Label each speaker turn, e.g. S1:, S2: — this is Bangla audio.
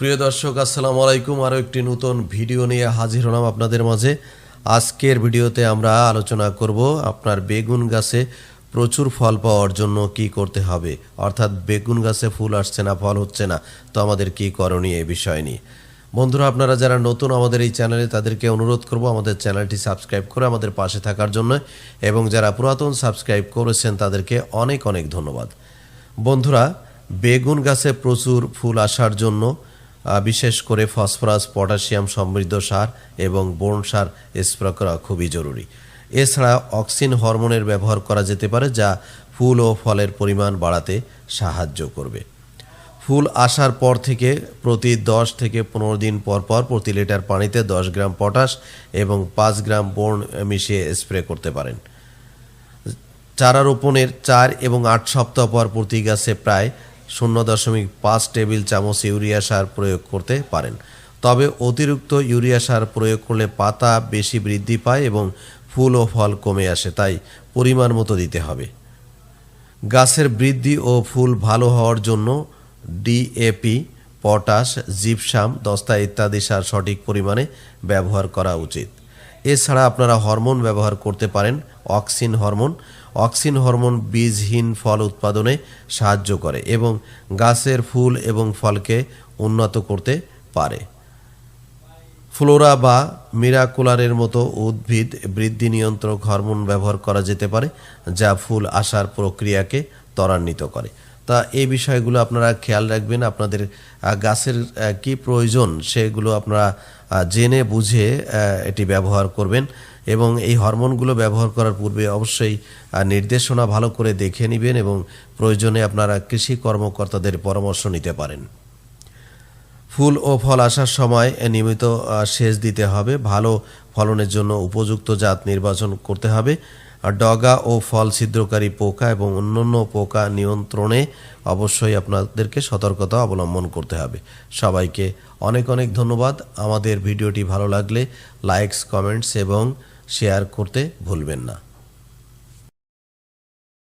S1: প্রিয় দর্শক, আসসালামু আলাইকুম। আরও একটি নতুন ভিডিও নিয়ে হাজির হলাম আপনাদের মাঝে। আজকের ভিডিওতে আমরা আলোচনা করব আপনার বেগুন গাছে প্রচুর ফল পাওয়ার জন্য কি করতে হবে। অর্থাৎ বেগুন গাছে ফুল আসছে না, ফল হচ্ছে না। তো আমাদের কি করণীয় এই বিষয় নিয়ে? বন্ধুরা, আপনারা যারা নতুন আমাদের এই চ্যানেলে, তাদেরকে অনুরোধ করব আমাদের চ্যানেলটি সাবস্ক্রাইব করে আমাদের পাশে থাকার জন্য এবং যারা পুরাতন সাবস্ক্রাইব করেছেন, তাদেরকে অনেক অনেক ধন্যবাদ। বন্ধুরা, বেগুন গাছে প্রচুর ফুল আসার জন্য বিশেষ করে ফসফরাস, পটাশিয়াম সমৃদ্ধ সার এবং বোরন সার স্প্রে করা খুবই জরুরি। এছাড়া অক্সিন হরমোনের ব্যবহার করা যেতে পারে, যা ফুল ও ফলের পরিমাণ বাড়াতে সাহায্য করবে। ফুল আসার পর থেকে প্রতি দশ থেকে পনেরো দিন পর পর প্রতি লিটার পানিতে দশ গ্রাম পটাশ এবং পাঁচ গ্রাম বোর্ন মিশিয়ে স্প্রে করতে পারেন। চারা রোপণের চার এবং আট সপ্তাহ পর প্রতি গাছে প্রায় শূন্য দশমিক পাঁচ টেবিল চামচ ইউরিয়া সার প্রয়োগ করতে পারেন। তবে অতিরিক্ত ইউরিয়া সার প্রয়োগ করলে পাতা বেশি বৃদ্ধি পায় এবং ফুল ও ফল কমে আসে, তাই পরিমাণ মতো দিতে হবে। গাছের বৃদ্ধি ও ফুল ভালো হওয়ার জন্য ডিএপি পটাশ, জিপসাম, দস্তা ইত্যাদি সার সঠিক পরিমাণে ব্যবহার করা উচিত। এছাড়া আপনারা হরমোন ব্যবহার করতে পারেন, অক্সিন হরমোন। অক্সিন হরমোন বীজহীন ফল উৎপাদনে সাহায্য করে এবং গাছের ফুল এবং ফলকে উন্নত করতে পারে। ফ্লোরা বা মিরাকুলারের মতো উদ্ভিদ বৃদ্ধি নিয়ন্ত্রক হরমোন ব্যবহার করা যেতে পারে, যা ফুল আসার প্রক্রিয়াকে ত্বরান্বিত করে। তা এই বিষয়গুলো আপনারা খেয়াল রাখবেন। আপনাদের গাছের কি প্রয়োজন সেগুলো আপনারা জেনে বুঝে এটি ব্যবহার করবেন এবং এই হরমোনগুলো ব্যবহার করার পূর্বে অবশ্যই নির্দেশনা ভালো করে দেখে নেবেন এবং প্রয়োজনে আপনারা কৃষি কর্মকর্তাদের পরামর্শ নিতে পারেন। ফুল ও ফল আসার সময় নিয়মিত সেচ দিতে হবে। ভালো ফলনের জন্য উপযুক্ত জাত নির্বাচন করতে হবে। ডগা ও ফল ছিদ্রকারী পোকা এবং অন্যান্য পোকা নিয়ন্ত্রণে অবশ্যই আপনাদেরকে সতর্কতা অবলম্বন করতে হবে। সবাইকে অনেক অনেক ধন্যবাদ। আমাদের ভিডিওটি ভালো লাগলে লাইকস, কমেন্টস এবং শেয়ার করতে ভুলবেন না।